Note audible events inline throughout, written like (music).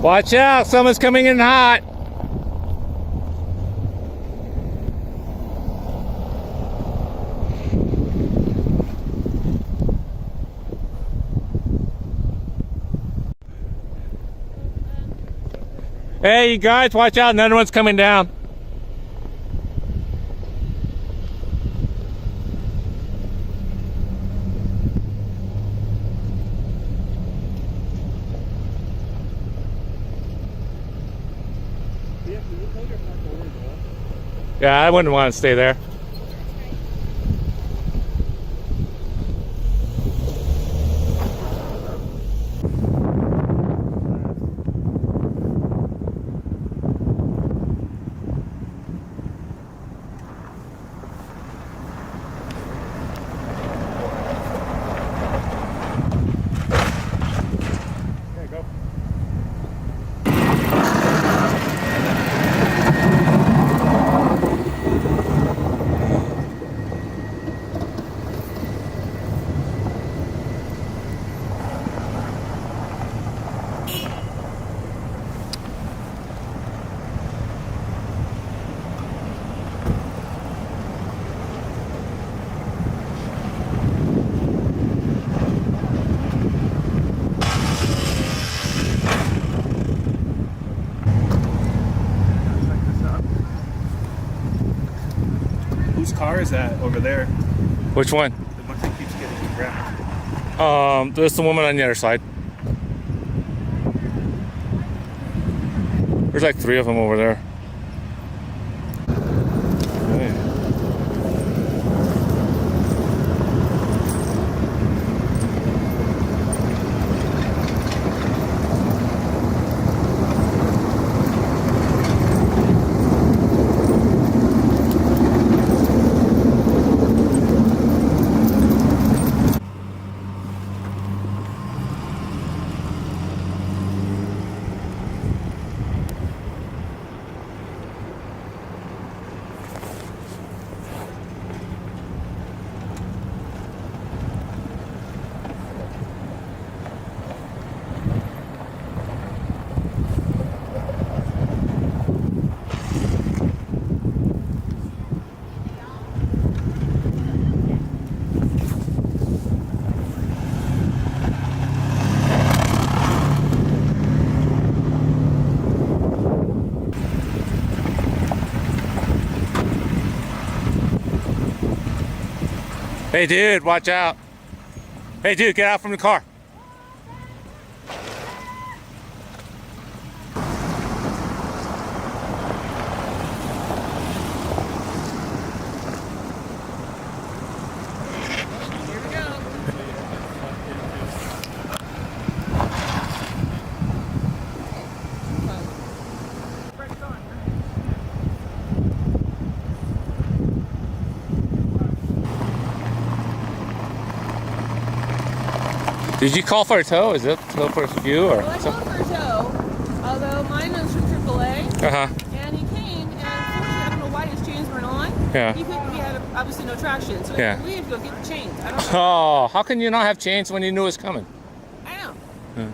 Watch out, someone's coming in hot. Hey, you guys, watch out. Another one's coming down. Yeah, I wouldn't want to stay there. Car is that over there? Which one? The one that keeps getting wrecked. Um, there's the woman on the other side. There's like three of them over there. Hey, dude, watch out. Hey, dude, get out from the car. Here we go. Did you call for a tow? Is it tow for you or Well, I called for a tow, although mine was from AAA, Uh huh. and he came, and unfortunately, I don't know why his chains weren't on. Yeah. He couldn't, we had obviously no traction, so Yeah. we had to go get the chains. I don't know. Oh, how can you not have chains when you knew it was coming? I know. Yeah.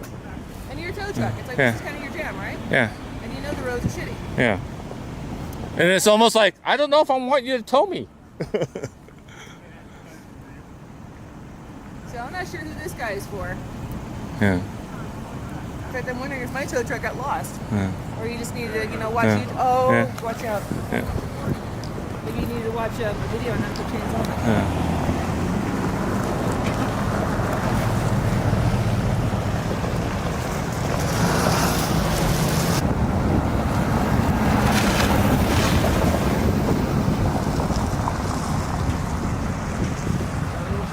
And you're a tow truck. It's like, Yeah. this is kind of your jam, right? Yeah, And you know the roads are shitty. yeah. And it's almost like I don't know if I want you to tow me. (laughs) So I'm not sure who this guy is for. Yeah. In fact, I'm wondering if my tow truck got lost. Yeah. Or you just need to, you know, watch Yeah. Oh, Yeah. watch out. Yeah. Maybe you need to watch a video on how to put chains on. Yeah.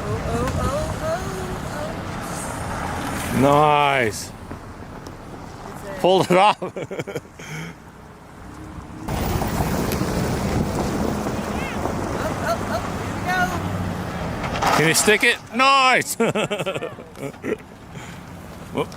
Oh, oh, oh, oh, oh. Nice. Pulled it go. Can you stick it? Nice. (laughs) Whoop.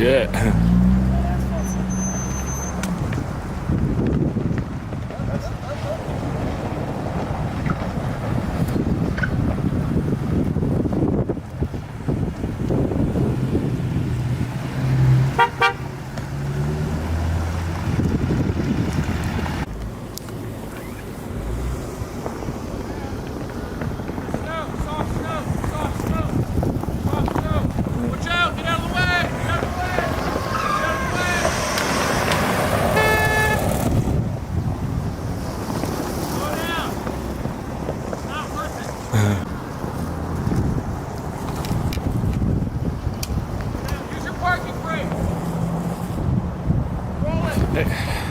Shit. 哎。